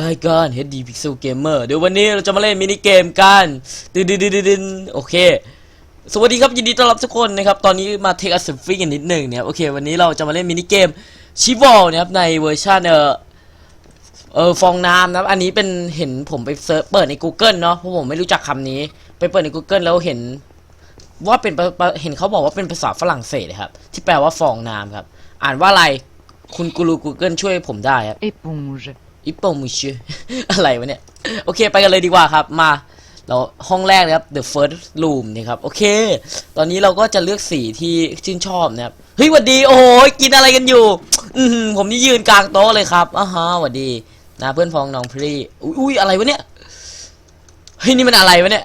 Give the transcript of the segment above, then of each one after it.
รายการ HD Pixel Gamer เดี๋ยววันนี้เราจะมาเล่นมินิเกมกันดึนดึนดึนดึนโอเค สวัสดีครับยินดีต้อนรับทุกคนนะครับ ตอนนี้มาเทคอัสฟิกันนิดหนึ่งเนะครับโอเค วันนี้เราจะมาเล่นมินิเกมชิวอลนะครับในเวอร์ชันเออเออฟองน้ำนะครับ อันนี้เป็นเห็นผมไปเซิร์ชเปิดใน Google เนาะเพราะผมไม่รู้จักคำนี้ ไปเปิดใน Google แล้วเห็นว่าเป็นเห็นเขาบอกว่าเป็นภาษาฝรั่งเศสครับ ที่แปลว่าฟองน้ำครับ อ่านว่าอะไรคุณกูรู Google ช่วยผมได้ครับ éponge, อิปโปมุชอะไรวะเนี่ย โอเคไปกันเลยดีกว่าครับมาเราห้องแรกนะครับ the first room นี่ครับ โอเค ตอนนี้เราก็จะเลือกสีที่ชื่นชอบนะครับ เฮ้ยหวัดดี โอ้โหกินอะไรกันอยู่ อือหือผมนี่ยืนกลางโต๊ะเลยครับอ่าฮะหวัดดี นะเพื่อนพ้องน้องพรีอุ้ยอะไรวะเนี่ย เฮ้ยนี่มันอะไรวะเนี่ย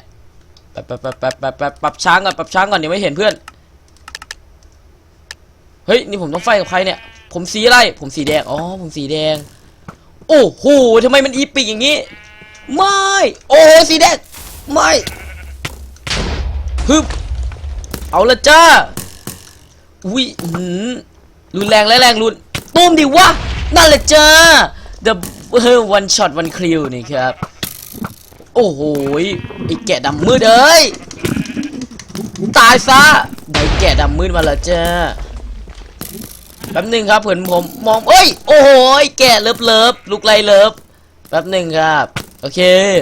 แป๊บแป๊บแป๊บแป๊บแป๊บแป๊บปรับช้างก่อนปรับช้างก่อนเดี๋ยวไม่เห็นเพื่อน เฮ้ยนี่ผมต้องไฟกับใครเนี่ย ผมสีอะไร ผมสีแดง อ๋อผมสีแดง โอ้โหทำไมมันอีปิกอย่างนี้ ไม่ โอ้โหสีแดง ไม่ฮึบเอาละจ้าอุ้ยหือรุนแรงและแรงรุนตุ้มดิวะ นั่นแหละจ้า the เฮ้ one shot one kill นี่ครับ โอ้โหไอแกะดำมืดเอ้ย ตายซะ ได้แกะดำมืดมาล้วจ้า ป๊บหนึ่งครับเผื่อนผมมองเอ้ย โอ้โหแกะเลิฟเลิฟลูกไรเลิฟแป๊บหนึ่งครับ โอเค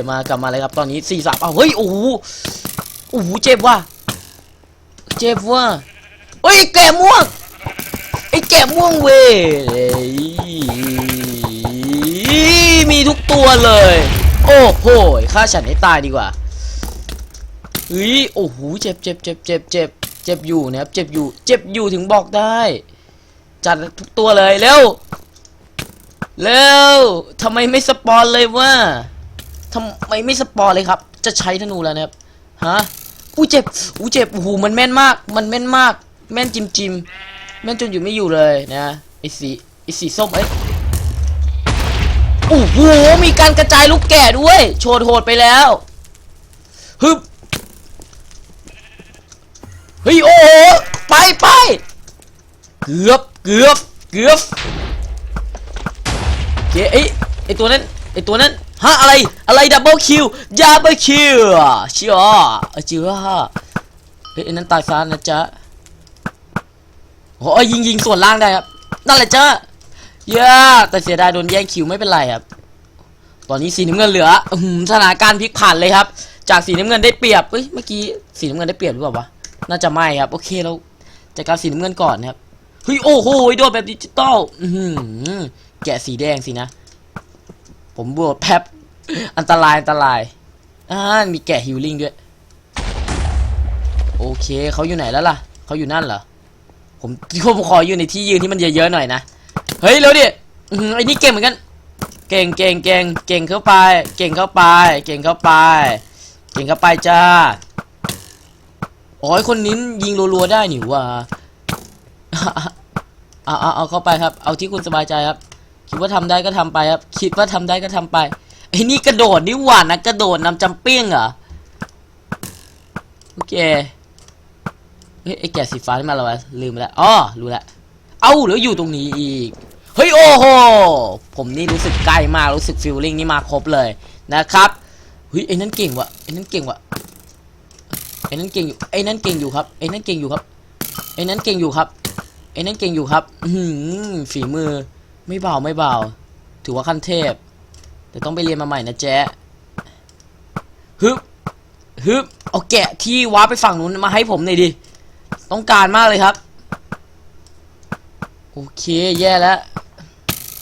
มากลับมาเลยครับตอนนี้สี่สามอ้าเฮ้ยโอ้โหโอ้โหเจ็บว่ะเจ็บว่ะเฮ้ยแกะม่วงไอ้แกะม่วงเว้ยมีทุกตัวเลย โอ้โหฆ่าฉันให้ตายดีกว่าเฮ้ยโอ้โหเจ็บเจ็บเจ็บเจ็บเจ็บเจ็บอยู่นะครับเจ็บอยู่ เจ็บอยู่ถึงบอกได้ จัดทุกตัวเลยเร็วเร็วทำไมไม่สปอนเลยวะทำไมไม่สปอนเลยครับ จะใช้ธนูแล้วนะครับฮะอู้เจ็บอู้เจ็บโอ้โหมันแม่นมาก มันแม่นมาก แม่นจิมจิมแม่นจนอยู่ไม่อยู่เลยนะไอสีไอสีส้มเอ้ยโอ้โหมีการกระจายลูกแก่ด้วย โชดโหดไปแล้วฮึบเฮ้ยโอ้โหไปไปเกือบ เกือบเกือบโอเคไอไอตัวนั้นไอตัวนั้นฮะอะไรอะไรดับเบิลคิวดับเบิลคิวเชื่อเชื่อเฮ้ยไอ้นั้นตายซะนะจ๊ะโอ้ยยิงยิงส่วนล่างได้ครับนั่นแหละจ้ะเย้แต่เสียดายโดนแย่งคิวไม่เป็นไรครับ ตอนนี้สีน้ำเงินเหลืออื้อหือสถานการณ์พลิกผันเลยครับ จากสีน้ำเงินได้เปรียบเฮ้ยเมื่อกี้สีน้ำเงินได้เปรียบหรือเปล่าวะ น่าจะไม่ครับ โอเคเราจัดการสีน้ำเงินก่อนนะครับ เฮ้ยโอ้โหโดนแบบดิจิตอลแกะสีแดงสินะ ผมบวกแป๊บอันตราย อันตรายอ่ามีแกะฮิลลิ่งด้วย โอเคเขาอยู่ไหนแล้วล่ะ เขาอยู่นั่นเหรอ ผมผมขออยู่ในที่ยืนที่มันเยอะๆหน่อยนะ เฮ้ยเร็วดิไอ้นี่เก่งเหมือนกัน เก่งเก่งเก่งเก่งเข้าไป เก่งเข้าไป เก่งเข้าไป เก่งเข้าไปจ้าโอ้ยคนนี้ยิงรัวๆได้นี่ว่า เอาเอาเอาเข้าไปครับ เอาที่คุณสบายใจครับ คิดว่าทำได้ก็ทำไปครับ คิดว่าทำได้ก็ทำไปไอ้นี่กระโดดนี่หว่านะกระโดดนำจำเปี้ยงเหรอโอเคเฮ้ยไอ้แก่สีฟ้าที่มาแล้ววะลืมไปแล้วอ๋อรู้แล้วเอ้าแล้วอยู่ตรงนี้อีกเฮ้ยโอ้โหผมนี่รู้สึกใกล้มากรู้สึกฟิลลิ่งนี่มาครบเลยนะครับเฮ้ยไอ้นั่นเก่งว่ะไอ้นั่นเก่งว่ะไอ้นั่นเก่งอยู่ไอ้นั่นเก่งอยู่ครับไอ้นั่นเก่งอยู่ครับไอ้นั่นเก่งอยู่ครับ ไอ้นั่นเก่งอยู่ครับอืฝีมือ ไม่เบาไม่เบา ถือว่าขั้นเทพ แต่ต้องไปเรียนมาใหม่นะแจ๊ะฮึบฮึบเอาแกะที่ว้าร์ปไปฝั่งนู้นมาให้ผมหน่อยดิ ต้องการมากเลยครับ โอเคแย่แล้ว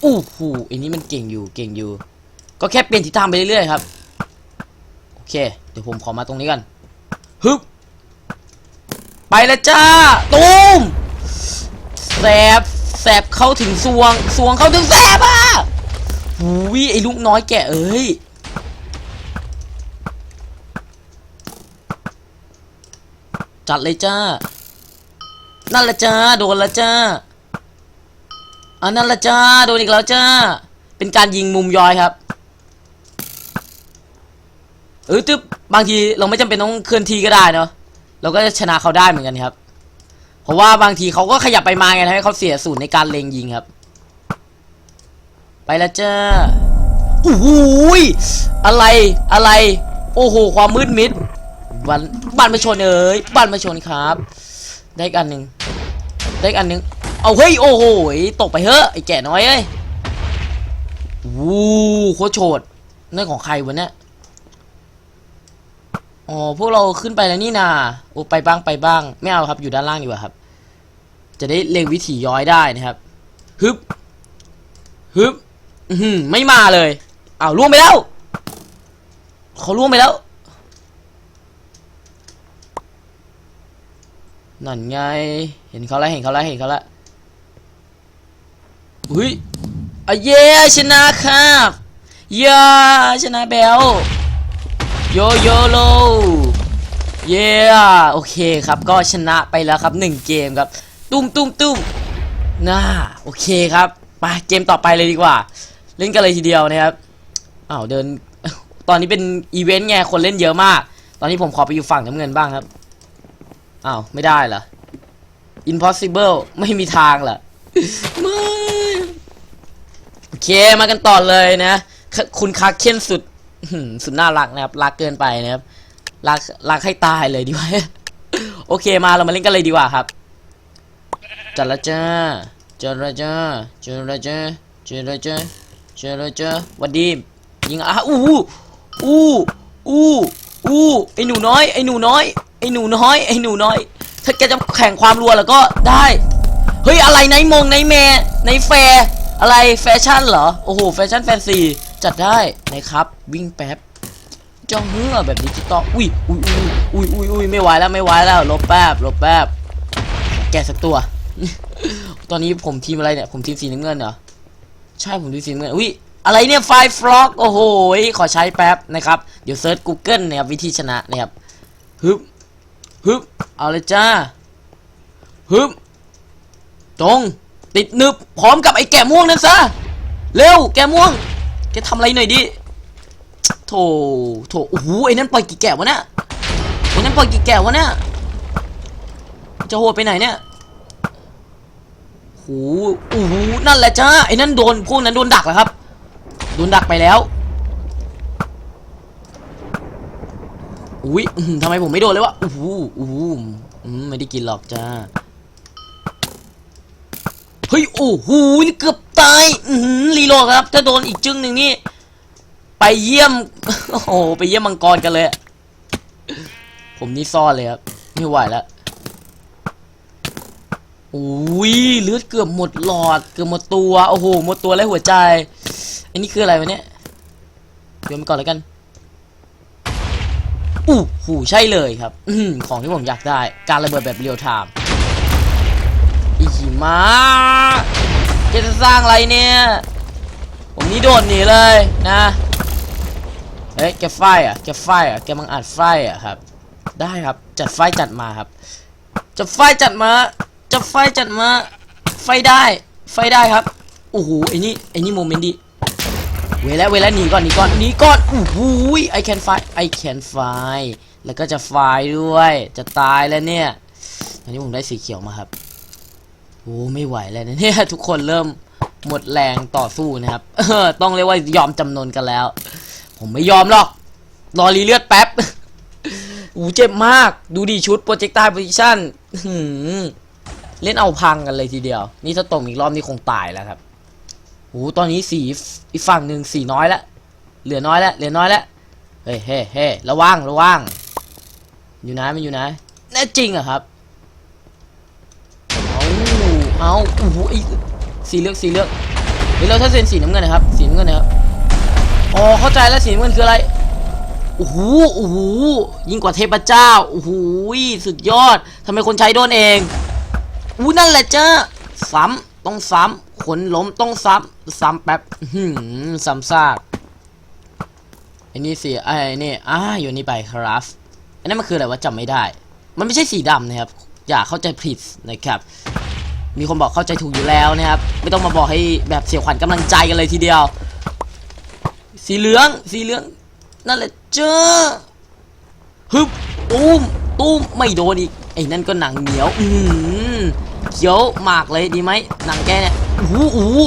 อู้หูอ้นี่มันเก่งอยู่เก่งอยู่ ก็แค่เปลี่ยนทิศทางไปเรื่อยๆครับ โอเค เดี๋ยวผมขอมาตรงนี้กันฮึบไปแล้วจ้า ตูม แสบแสบเข้าถึงสวงสวงเข้าถึงแสบอะหูยไอ้ลูกน้อยแกเอ้ยจัดเลยจ้า นั่นละจ้า โดนละจ้าอันนั่นละจ้า โดนอีกแล้วจ้า เป็นการยิงมุมย้อยครับ เออตึ๊บบางทีเราไม่จำเป็นต้องเคลื่อนที่ก็ได้เนาะ เราก็จะชนะเขาได้เหมือนกันครับ เพราะว่าบางทีเขาก็ขยับไปมาไงทำให้เขาเสียศูนย์ในการเล็งยิงครับ ไปแล้วจ้าโอ้โหยอะไรอะไร โอ้โห ความมืดมิดบันบันมาชนเอ้ยบันมาชนครับ ได้อีกอันหนึ่งได้อีกอันหนึ่งเอาเฮ้ยโอ้โหตกไปเฮ้อะไอ้แก่น้อยเอ้ยวู้โคตรโฉดนั่นของใครวะเนี่ย อ๋อพวกเราขึ้นไปแล้วนี่นาโอ้ไปบ้างไปบ้าง ไม่เอาครับอยู่ด้านล่างดีกว่าครับ จะได้เล็งวิถีย้อยได้นะครับฮึบฮึบอื้อหือไม่มาเลยอ้าวล่วงไปแล้วเขาล่วงไปแล้ว นั่นไง เห็นเขาแล้วเห็นเขาแล้วเห็นเขาแล้วอุ้ยอเย้ชนะครับเย้ชนะเบล โยโยโลเย้โอเคครับก็ชนะไปแล้วครับหนึ่งเกมครับ ตุ้มตุ้มตุ้มน่าโอเคครับไปเกมต่อไปเลยดีกว่า เล่นกันเลยทีเดียวนะครับอ้าวเดิน ตอนนี้เป็นอีเวนต์ไงคนเล่นเยอะมาก ตอนนี้ผมขอไปอยู่ฝั่งน้ำเงินบ้างครับอ้าวไม่ได้เหรอ impossible ไม่มีทางเหรอไม่โอเคมากันต่อเลยนะ คุณคาเคนสุด สุดน่ารักนะครับรักเกินไปนะครับรักรักให้ตายเลยดีกว่าโอเคมาเรามาเล่นกันเลยดีกว่าครับจัละจ้าจัละจ้าจัละจ้าจัละจ้าจัละจ้าวันดียิงอะอู้อู้อู้อู้ไอหนูน้อยไอหนูน้อยไอหนูน้อยไอหนูน้อย ถ้าแกจะแข่งความรัวแล้วก็ได้เฮ้ยอะไรในมงในแม่ในแฟอะไรแฟชั่นเหรอโอ้โหแฟชั่นแฟนซี จัดได้นะครับวิ่งแป๊บจ้องเหือแบบดิจิตอลอุ้ยอุ้ยอุ้ยอุ้ยอุ้ยอุ้ยไม่ไหวแล้วไม่ไหวแล้วลบแป๊บลบแป๊บแกะสักตัว ตอนนี้ผมทีมอะไรเนี่ยผมทีมสีน้ำเงินเหรอใช่ผมทีมสีน้ำเงินอุ้ยอะไรเนี่ยไฟฟล็อกโอ้โหขอใช้แป๊บนะครับเดี๋ยวเซิร์ช Google นะครับวิธีชนะนะครับฮึบฮึบเอาเลยจ้าฮึบตรงติดหนึบพร้อมกับไอ้แก่ม่วงนั่นซะเร็วแก่ม่วง แกทำอะไรหน่อยดิโถโถโอ้โหไอ้นั่นปล่อยกี่แก่วะเนี่ยไอ้นั่นปล่อยกี่แก่วะเนี่ยจะโหดไปไหนเนี่ยโอ้โหโอ้โหนั่นแหละจ้าไอ้นั่นโดนพวกนั้นโดนดักแล้วครับโดนดักไปแล้วอุ้ยทำไมผมไม่โดนเลยวะโอ้โหโอ้โหไม่ได้กินหรอกจ้าเฮ้ยโอ้โหนี่เกือบ ตายอืรีโหลดครับ ถ้าโดนอีกจึงหนึ่งนี่ ไปเยี่ยม โอ้โห ไปเยี่ยมมังกรกันเลย ผมนี่ซ่อนเลยครับ ไม่ไหวแล้วโอ้ยเลือดเกือบหมดหลอด เกือบหมดตัว โอ้โห หมดตัวและหัวใจ อันนี้คืออะไรวะเนี่ยโยนไปก่อนแล้วกันอู้หูใช่เลยครับ อืของที่ผมอยากได้ การระเบิดแบบเรียลไทม์อีหิมะแก จะสร้างอะไรเนี่ย ผมนี่โดดหนีเลยนะเอ้ยแกไฟอะแกไฟอะแกมังอัดไฟอะครับ ได้ครับ จัดไฟจัดมาครับ จัดไฟจัดมา จัดไฟจัดมา ไฟได้ ไฟได้ครับ โอ้โห ไอ้นี่ ไอ้นี่โมเมนต์ดีเวลาเวลาหนีก่อนหนีก่อนหนีก่อน โอ้โห I can fly I can fly แล้วก็จะ fly ด้วย จะตายแล้วเนี่ยตอนนี้ผมได้สีเขียวมาครับ โอ้ไม่ไหวแล้วเนี่ย ทุกคนเริ่มหมดแรงต่อสู้นะครับต้องเรียกว่ายอมจำนนกันแล้ว ผมไม่ยอมหรอก รอรีเลือดแป๊บอู้เจ็บมาก ดูดิชุดโปรเจกต์ตายโพซิชั่นเล่นเอาพังกันเลยทีเดียว นี่ถ้าตกอีกรอบนี่คงตายแล้วครับโอ้ตอนนี้สีอีกฝั่งหนึ่งสีน้อยแล้วเหลือน้อยแล้วเหลือน้อยแล้วเฮ้เฮ้เฮ้ระวังระวังอยู่ไหนมันอยู่ไหนแน่จริงอะครับ เอาโอ้โหไอ้สีเลือกสีเลือกเดี๋ยวเราถ้าเซ็นสีน้ำเงินนะครับสีน้ำเงินนะครับอ๋อเข้าใจแล้วสีน้ำเงินคืออะไรโอ้โหโอ้โหยิ่งกว่าเทพเจ้าโอ้โหสุดยอดทำไมคนใช้โดนเองอู้นั่นแหละจ้าซ้ำต้องซ้ำขนล้มต้องซ้ำซ้ำแป๊บหืมซ้ำซากไอ้นี่สิไอ้นี่อ่าอยู่นี่ไปครับอันนั้นมันคืออะไรวะจำไม่ได้ มันไม่ใช่สีดำนะครับ อย่าเข้าใจผิดนะครับ มีคนบอกเข้าใจถูกอยู่แล้วนะครับ ไม่ต้องมาบอกให้แบบเสียขวัญกำลังใจกันเลยทีเดียว สีเหลือง สีเหลือง นั่นแหละเจ้าฮึบตูมตูมไม่โดนอีก ไอ้นั่นก็หนังเหนียว อือหือเขียวหมากเลยดีไหม หนังแกเนี่ยอือู้หูหู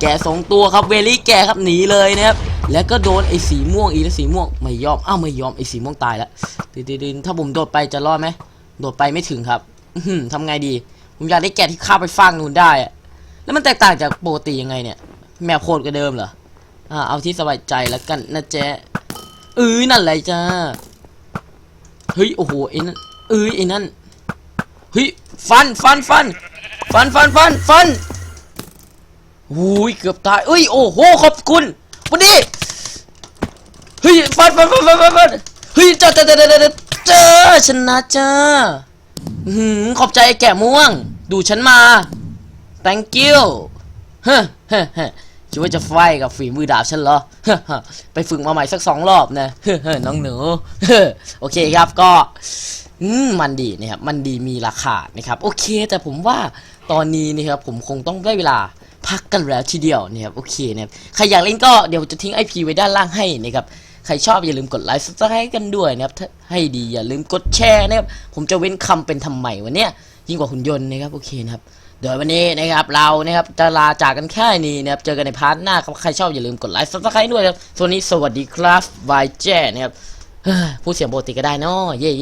แกสองตัวครับ เวลี่แกครับหนีเลยนะครับ แล้วก็โดนไอ้สีม่วงอีกแล้วสีม่วงไม่ยอม อ้าวไม่ยอมไอ้สีม่วงตายแล้วดินถ้าผมโดดไปจะรอดไหม โดดไปไม่ถึงครับทำไงดี ผมอยากได้แกะที่ข้าไปฟากนู่นได้อะแล้วมันแตกต่างจากโปกติยังไงเนี่ย แมวโคตรกว่าเดิมเหรออ่าเอาที่สบายใจแล้วกันนะเจ๊เอ้ยนั่นแหละจ้าเฮ้ยโอ้โหไอ้นั่นเอ้ยไอ้นั่นเฮ้ยฟันฟันฟันฟันฟันฟันฟันหูยเกือบตายเอ้ยโอ้โหขอบคุณวันนี้เฮ้ยฟันฟันฟันฟันฟันเฮ้ยเจ้าเจ้าเจ้าเจ้าเจ้าเจ้าชนะจ้า หือขอบใจไอ้แก่ม่วง ดูฉันมา thank you ฮ้ฮ้ฮ้อคิดว่าจะไฟกับฝีมือดาบฉันเหรอ ไปฝึกมาใหม่สักสองรอบนะน้องหนูเฮ้อโอเคครับก็มมันดีนะครับ มันดีมีราคานะครับ โอเค แต่ผมว่าตอนนี้นะครับผมคงต้องได้เวลาพักกันแล้วทีเดียวนะครับ โอเคนะครับ ใครอยากเล่นก็เดี๋ยวจะทิ้ง IP ไว้ด้านล่างให้นะครับ ใครชอบอย่าลืมกดไลค์ซับสไครต์กันด้วยนะครับให้ดีอย่าลืมกดแชร์นะครับผมจะเว้นคำเป็นทำไมวันเนี้ยยิ่งกว่าหุ่นยนต์นะครับโอเคนะครับเดี๋ยววันนี้นะครับเรานะครับจะลาจากกันแค่นี้นะครับเจอกันในพาร์ทหน้าครับใครชอบอย่าลืมกดไลค์ซับสไครต์ด้วยครับส่วนนี้สวัสดีครับบายแจ้นะครับพูดเสียงปกติก็ได้เนาะเย่